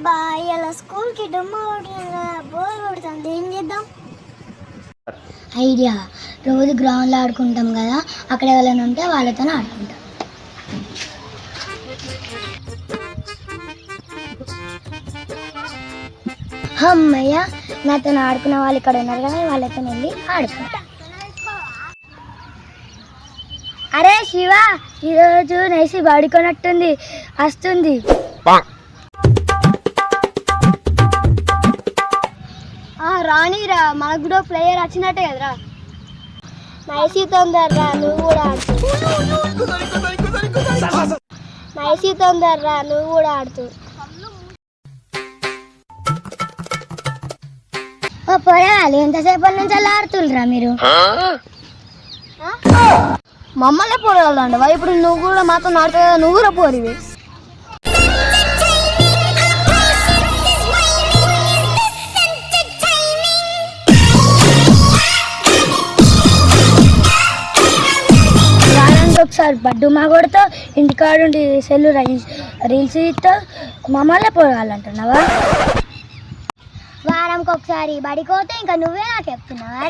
రూమ్కి డొమ్మ బోర్ కొడుతుంది. ఏం చేద్దాం? ఐడియా. రోజు గ్రౌండ్లో ఆడుకుంటాం కదా అక్కడ ఎవరైనా ఉంటే వాళ్ళతో ఆడుకుంటాం. అమ్మయ్య నాతో ఆడుకున్న వాళ్ళు ఇక్కడ ఉన్నారు కదా వాళ్ళతో వెళ్ళి ఆడుకుంటా. అరే శివ ఈరోజు నైసి పడుకున్నట్టుంది వస్తుంది. రానిరా మనకు కూడా ప్లేయర్ వచ్చినట్టే కదరా. నైసి తొందరరా నువ్వు కూడా ఆడుతూ. నైసి తొందరరా నువ్వు కూడా ఆడుతూ. ఓ పొరగాలి ఎంతసేపటి నుంచి అలా ఆడుతుండ్రా మీరు? మమ్మల్ని పోరాలండి ఇప్పుడు నువ్వు కూడా మాతో ఆడుతావు కదా నువ్వు కూడా పోరివి. ఒకసారి బడ్డు మా కొడుతో ఇంటికాడుండి సెల్లు రీల్స్ ఇస్తా మమ్మల్ని పోరాలంటున్నావా వారంకి ఒకసారి బడికోతే ఇంకా నువ్వే నాకు చెప్తున్నావా